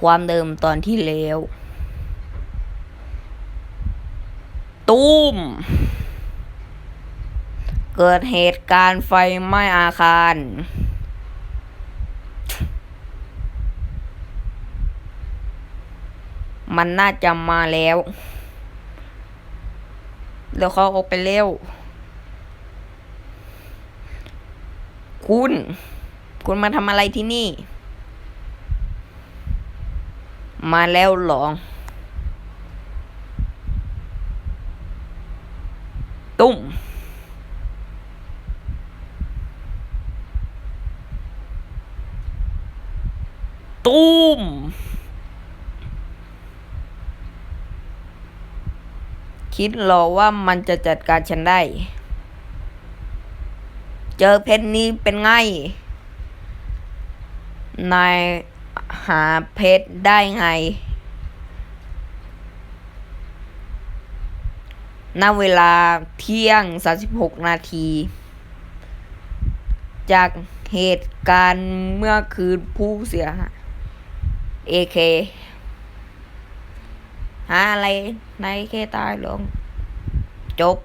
ความเดิมตอนที่แล้วตุ้มเกิดเหตุการณ์ไฟไหม้อาคาร มันน่าจะมาแล้วเดี๋ยวเขาออกไปเร็ว คุณ คุณมาทำอะไรที่นี่ มาแล้วหรอตุ้มตุ้มคิดรอว่ามันจะจัดการฉันได้ เจอเพชรนี้เป็นไง นาย หาเพชรได้ไง ณ เวลาเที่ยง 36 นาที จากเหตุการณ์เมื่อคืนผู้เสียหายเอเคหาอะไรในายเคตายลง จบ